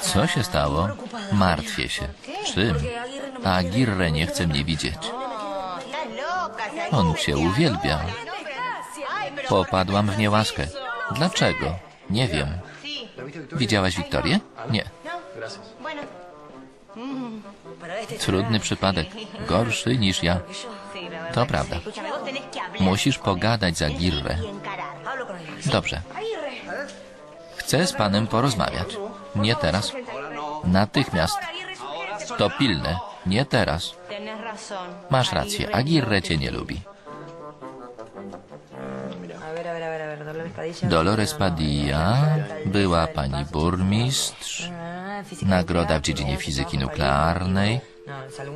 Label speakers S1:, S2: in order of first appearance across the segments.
S1: Co się stało? Martwię się. Czym? Aguirre nie chce mnie widzieć. On cię uwielbia. Popadłam w niełaskę. Dlaczego? Nie wiem. Widziałaś Wiktorię? Nie. Trudny przypadek. Gorszy niż ja. To prawda. Musisz pogadać z Aguirre. Dobrze. Chcę z panem porozmawiać. Nie teraz. Natychmiast. To pilne. Nie teraz. Masz rację. Aguirre cię nie lubi. Dolores Padilla była pani burmistrz, nagroda w dziedzinie fizyki nuklearnej,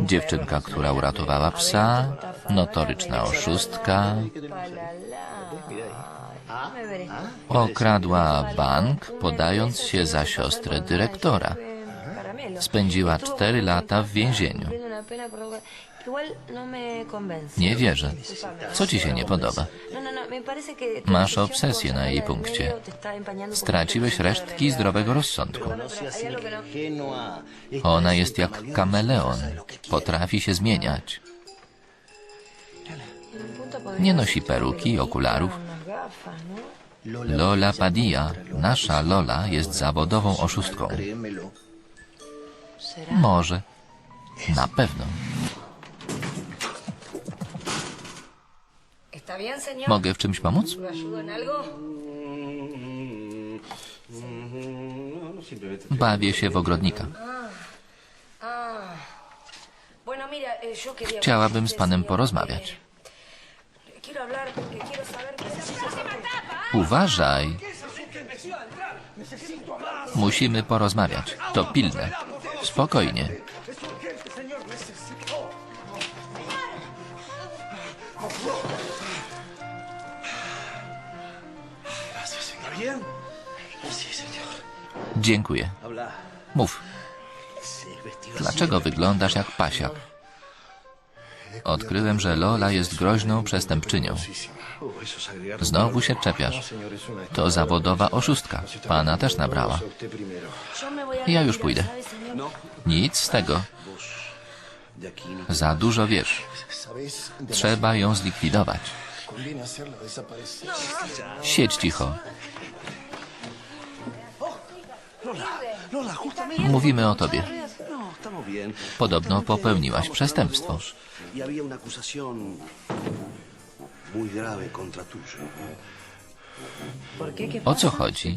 S1: dziewczynka, która uratowała psa, notoryczna oszustka, okradła bank, podając się za siostrę dyrektora. Spędziła cztery lata w więzieniu. Nie wierzę. Co ci się nie podoba? Masz obsesję na jej punkcie. Straciłeś resztki zdrowego rozsądku. Ona jest jak kameleon. Potrafi się zmieniać. Nie nosi peruki, okularów. Lola Padilla, nasza Lola, jest zawodową oszustką. Może. Na pewno. Mogę w czymś pomóc? Bawię się w ogrodnika. Chciałabym z panem porozmawiać. Uważaj. Musimy porozmawiać. To pilne. Spokojnie. Dziękuję. Mów. Dlaczego wyglądasz jak pasiak? Odkryłem, że Lola jest groźną przestępczynią. Znowu się czepiasz. To zawodowa oszustka. Pana też nabrała. Ja już pójdę. Nic z tego. Za dużo wiesz. Trzeba ją zlikwidować. Siedź cicho. Mówimy o tobie. Podobno popełniłaś przestępstwo. O co chodzi?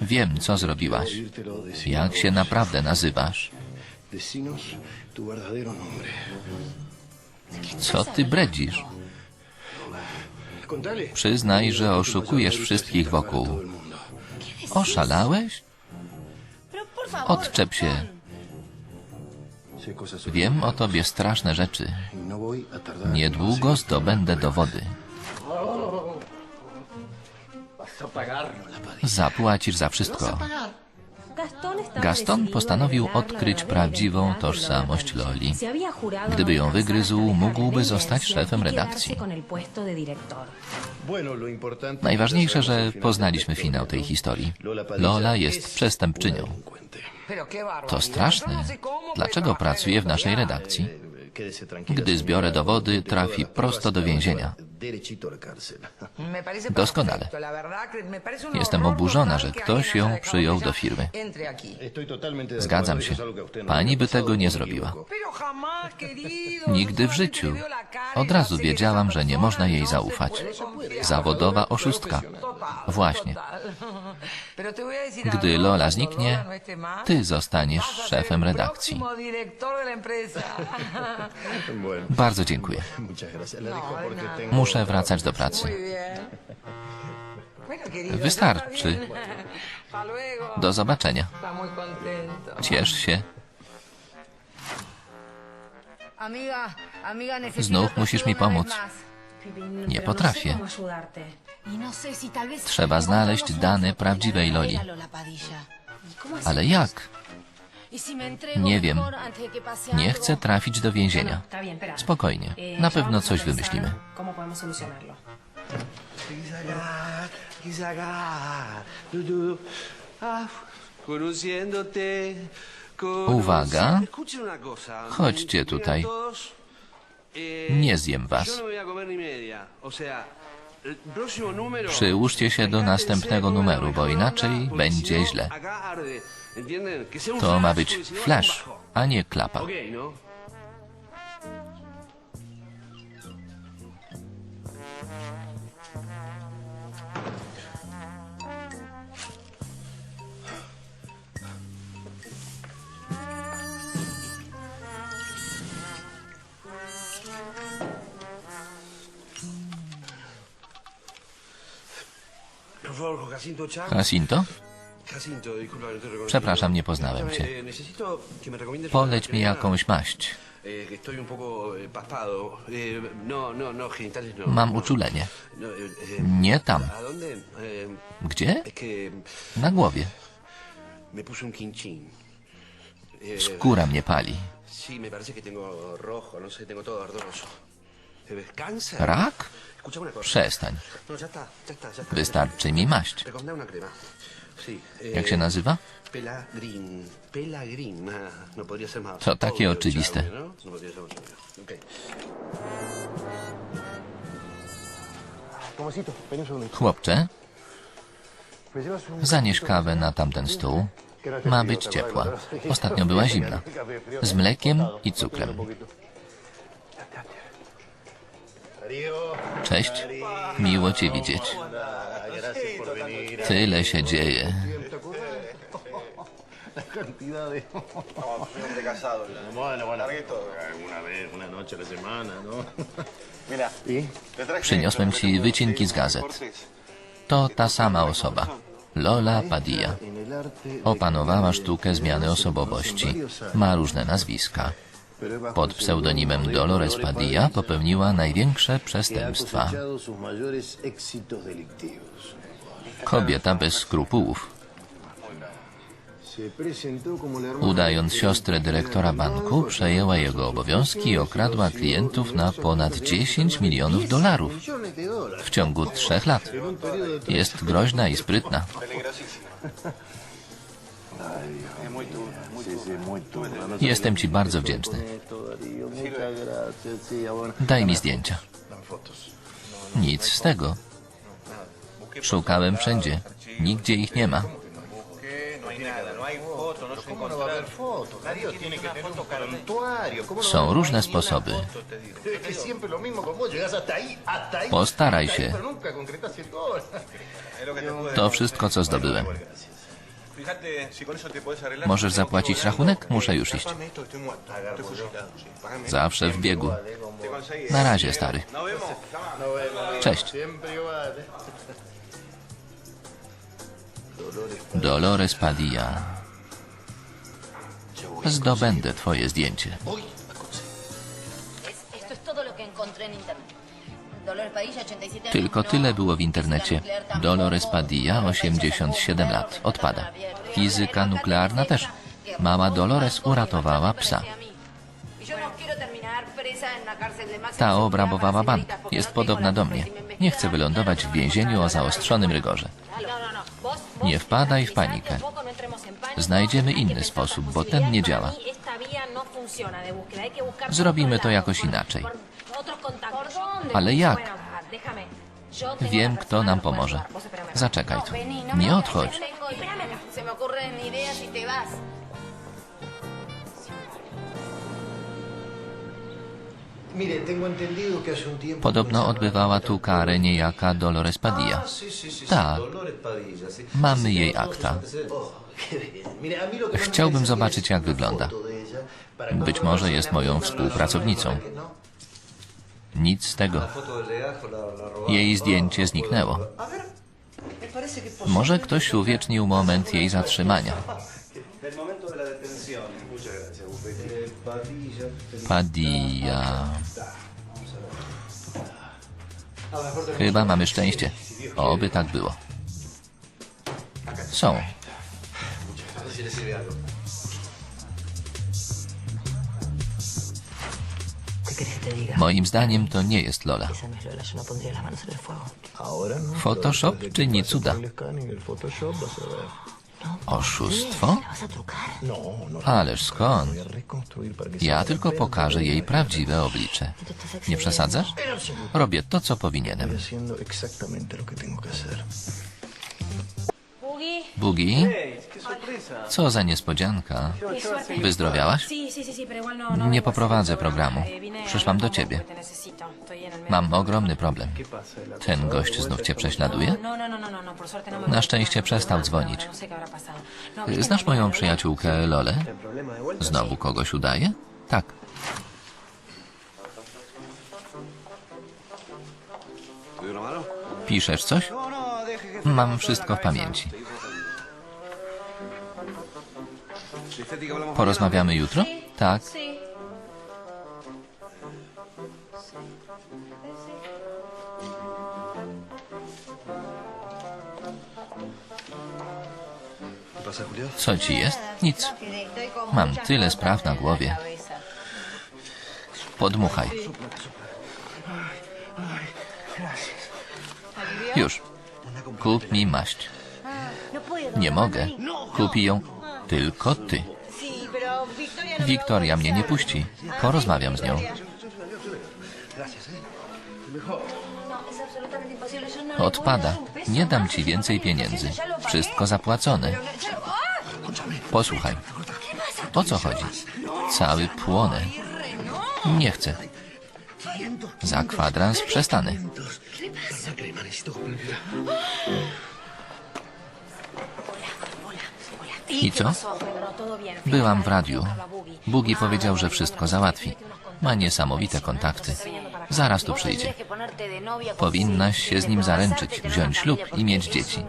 S1: Wiem, co zrobiłaś. Jak się naprawdę nazywasz? Co ty bredzisz? Przyznaj, że oszukujesz wszystkich wokół. Oszalałeś? Odczep się. Wiem o tobie straszne rzeczy. Niedługo zdobędę dowody. Zapłacisz za wszystko. Gaston postanowił odkryć prawdziwą tożsamość Loli. Gdyby ją wygryzł, mógłby zostać szefem redakcji. Najważniejsze, że poznaliśmy finał tej historii. Lola jest przestępczynią. To straszne. Dlaczego pracuje w naszej redakcji? Gdy zbiorę dowody, trafi prosto do więzienia. Doskonale. Jestem oburzona, że ktoś ją przyjął do firmy. Zgadzam się. Pani by tego nie zrobiła. Nigdy w życiu. Od razu wiedziałam, że nie można jej zaufać. Zawodowa oszustka. Właśnie. Gdy Lola zniknie, ty zostaniesz szefem redakcji. Bardzo dziękuję. Muszę wracać do pracy. Wystarczy. Do zobaczenia. Ciesz się.
S2: Znów musisz mi pomóc.
S1: Nie potrafię. Trzeba znaleźć dane prawdziwej Loli. Ale jak?
S2: Nie wiem.
S1: Nie chcę trafić do więzienia. Spokojnie. Na pewno coś wymyślimy.
S3: Ah, Conociéndote,
S1: Uwaga. Chodźcie tutaj. Nie zjem was. Przyłóżcie się do następnego numeru, bo inaczej będzie źle. To ma być flash, a nie klapa.
S3: Jacinto.
S1: Przepraszam, nie poznałem cię.
S3: recomiendes
S1: Poleć mi jakąś maść.
S3: paspado. Eh, no, no, no.
S1: Mam uczulenie. Nie tam. Gdzie? Na głowie. Skóra mnie pali. Rak? Przestań.
S3: No.
S1: Wystarczy mi maść.
S3: Eh,
S1: Jak się nazywa?
S3: Ah, no.
S1: To takie oczywiste.
S3: ¿no?
S1: Chłopcze,
S4: ¿Me llevas un
S1: zanieś kawę na tamten stół. Ma być ciepła. Ostatnio była zimna. Z mlekiem i cukrem. Cześć. Miło cię widzieć. Tyle się dzieje. Przyniosłem ci wycinki z gazet. To ta sama osoba. Lola Padilla. Opanowała sztukę zmiany osobowości. Ma różne nazwiska. Pod pseudonimem Dolores Padilla popełniła największe przestępstwa. Kobieta bez skrupułów. Udając siostrę dyrektora banku, przejęła jego obowiązki i okradła klientów na ponad 10 milionów dolarów w ciągu trzech lat. Jest groźna i sprytna. Jestem ci bardzo wdzięczny. Daj mi zdjęcia. Nic z tego. Szukałem wszędzie. Nigdzie ich nie ma.
S4: ¿Cómo no va a haber fotos? Darío tiene que tener un prontuario. ¿Cómo no
S1: Są różne sposoby. Postaraj się. To wszystko, co zdobyłem. Możesz zapłacić rachunek? Muszę już iść. Zawsze w biegu. Na razie, stary. Cześć. Dolores Padilla. Zdobędę twoje zdjęcie. Tylko tyle było w internecie. Dolores Padilla, 87 lat. Odpada. Fizyka nuklearna też. Mała Dolores uratowała psa. Ta obrabowała bank. Jest podobna do mnie. Nie chcę wylądować w więzieniu o zaostrzonym rygorze. Nie wpadaj w panikę. Znajdziemy inny sposób, bo ten nie działa. Zrobimy to jakoś inaczej. Ale jak? Wiem, kto nam pomoże. Zaczekaj tu. Nie odchodź. Podobno odbywała tu karę niejaka Dolores Padilla.
S4: Sí, sí, sí.
S1: Ta.
S4: Dolores Padilla, sí.
S1: Mamy jej akta. Chciałbym zobaczyć, jak wygląda. Być może jest moją współpracownicą. Nic z tego. Jej zdjęcie zniknęło. Może ktoś uwiecznił moment jej zatrzymania. Padilla. Chyba mamy szczęście. Oby tak było. Są. Moim zdaniem to nie jest Lola. Photoshop czyni cuda. Oszustwo? Ależ skąd? Ja tylko pokażę jej prawdziwe oblicze. Nie przesadzasz? Robię to, co powinienem. Bugi? Co za niespodzianka. Wyzdrowiałaś? Nie poprowadzę programu. Przyszłam do ciebie. Mam ogromny problem. Ten gość znów cię prześladuje? Na szczęście przestał dzwonić.
S5: No sé qué habrá pasado. No, ¿viste
S1: Znasz moją przyjaciółkę Lolę? Znowu kogoś udaje? Tak. Piszesz coś? Mam wszystko w pamięci. Porozmawiamy jutro? Tak. Co ci jest? Nic. Mam tyle spraw na głowie. Podmuchaj. Już. Kup mi maść. Nie mogę. Kupi ją tylko ty. Wiktoria mnie nie puści. Porozmawiam z nią. Odpada. Nie dam ci więcej pieniędzy. Wszystko zapłacone. Posłuchaj. O co chodzi? Cały płonę. Nie chcę. Za kwadrans przestanę. I co?
S5: No, todo bien.
S1: Byłam w radiu. Bugi powiedział, że wszystko załatwi. Ma niesamowite kontakty. Zaraz tu przyjdzie. Powinnaś się z nim zaręczyć, wziąć ślub i mieć dzieci.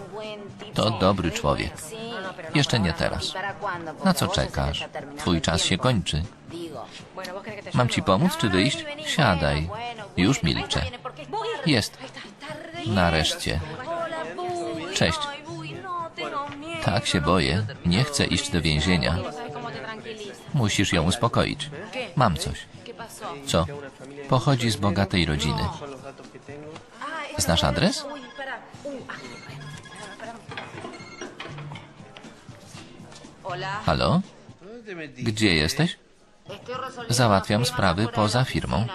S1: To dobry człowiek. Jeszcze nie teraz. Na co czekasz? Twój czas się kończy.
S5: Bueno, ¿vos querés que te
S1: Mam ci pomóc czy wyjść? Siadaj. Już milczę. Jest. Nareszcie. Cześć. Tak się boję. Nie chcę iść do więzienia. Musisz ją uspokoić. Mam coś. Co? Pochodzi z bogatej rodziny. Znasz adres? Halo? Gdzie jesteś? Załatwiam sprawy poza firmą.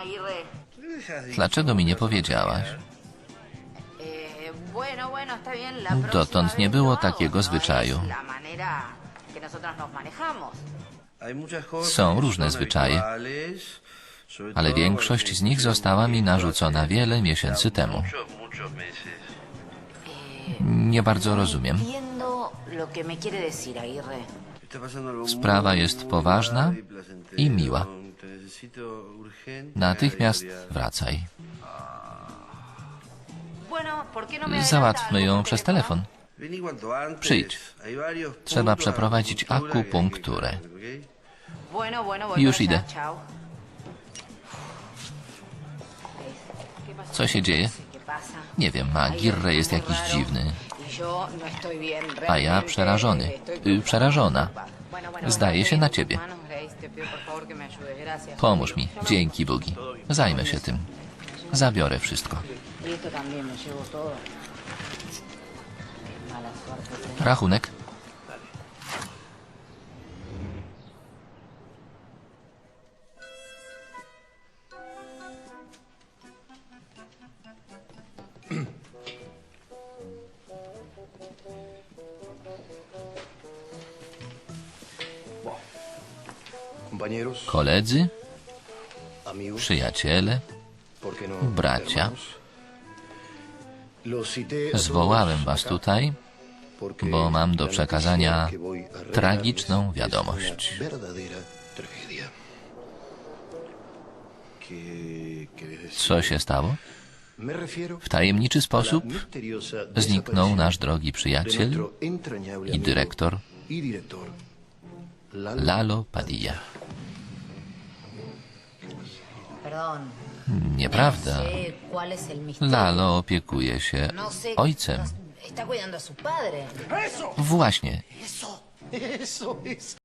S1: Dlaczego mi nie powiedziałaś? Dotąd nie było takiego zwyczaju. Są różne zwyczaje, ale większość z nich została mi narzucona wiele miesięcy temu. Nie bardzo rozumiem. Sprawa jest poważna i miła. Natychmiast wracaj. Załatwmy ją przez telefon.
S3: Cuanto antes.
S1: Przyjdź. Trzeba przeprowadzić akupunkturę. Już idę. Co się dzieje? Nie wiem, Agirre jest jakiś dziwny.
S2: Y no
S1: A ja przerażony. Y, Przerażona. Zdaje się na ciebie. Pomóż mi. Dzięki, Bugi. Zajmę się tym. Zabiorę wszystko. Rachunek? Koledzy? Przyjaciele?
S4: ¿Por qué no?
S1: bracia. Zwołałem was tutaj, bo mam do przekazania tragiczną wiadomość. Co się stało? W tajemniczy sposób zniknął nasz drogi przyjaciel i dyrektor
S4: y Lalo
S1: Lalo Padilla.
S2: Perdón.
S1: Nieprawda.
S2: Misterio.
S1: Lalo opiekuje się
S2: No
S1: ojcem. Właśnie.
S4: Eso es